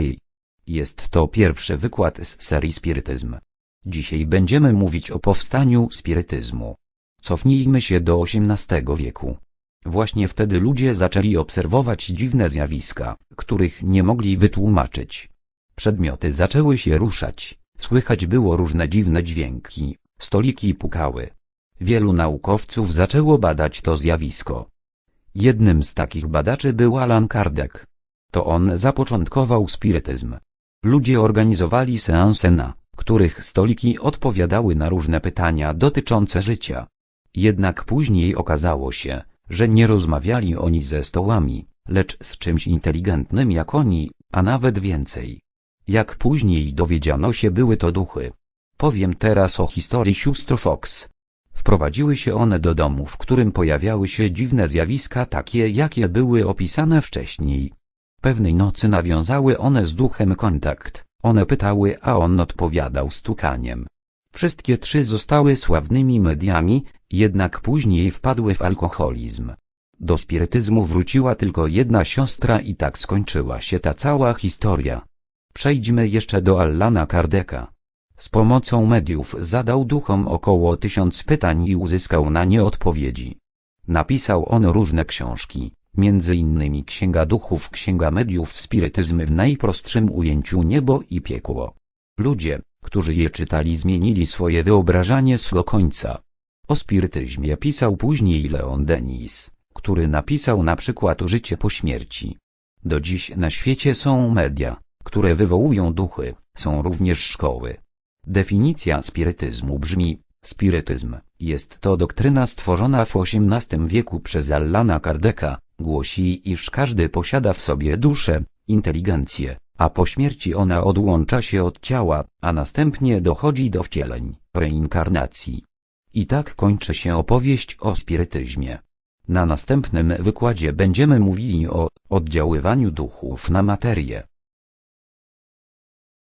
Hej! Jest to pierwszy wykład z serii Spirytyzm. Dzisiaj będziemy mówić o powstaniu spirytyzmu. Cofnijmy się do XVIII wieku. Właśnie wtedy ludzie zaczęli obserwować dziwne zjawiska, których nie mogli wytłumaczyć. Przedmioty zaczęły się ruszać, słychać było różne dziwne dźwięki, stoliki pukały. Wielu naukowców zaczęło badać to zjawisko. Jednym z takich badaczy był Alan Kardec. To on zapoczątkował spirytyzm. Ludzie organizowali seanse na których stoliki odpowiadały na różne pytania dotyczące życia. Jednak później okazało się, że nie rozmawiali oni ze stołami, lecz z czymś inteligentnym jak oni, a nawet więcej. Jak później dowiedziano się były to duchy. Powiem teraz o historii sióstr Fox. Wprowadziły się one do domu, w którym pojawiały się dziwne zjawiska takie jakie były opisane wcześniej. Pewnej nocy nawiązały one z duchem kontakt, one pytały a on odpowiadał stukaniem. Wszystkie trzy zostały sławnymi mediami, jednak później wpadły w alkoholizm. Do spirytyzmu wróciła tylko jedna siostra i tak skończyła się ta cała historia. Przejdźmy jeszcze do Allana Kardeka. Z pomocą mediów zadał duchom około tysiąc pytań i uzyskał na nie odpowiedzi. Napisał on różne książki, między innymi Księga Duchów, Księga Mediów, Spirytyzm w najprostszym ujęciu Niebo i Piekło. Ludzie, którzy je czytali zmienili swoje wyobrażanie do końca. O spirytyzmie pisał później Leon Denis, który napisał na przykład Życie po śmierci. Do dziś na świecie są media, które wywołują duchy, są również szkoły. Definicja spirytyzmu brzmi, spirytyzm jest to doktryna stworzona w XVIII wieku przez Allana Kardeka, głosi iż każdy posiada w sobie duszę, inteligencję, a po śmierci ona odłącza się od ciała, a następnie dochodzi do wcieleń, reinkarnacji. I tak kończy się opowieść o spirytyzmie. Na następnym wykładzie będziemy mówili o oddziaływaniu duchów na materię.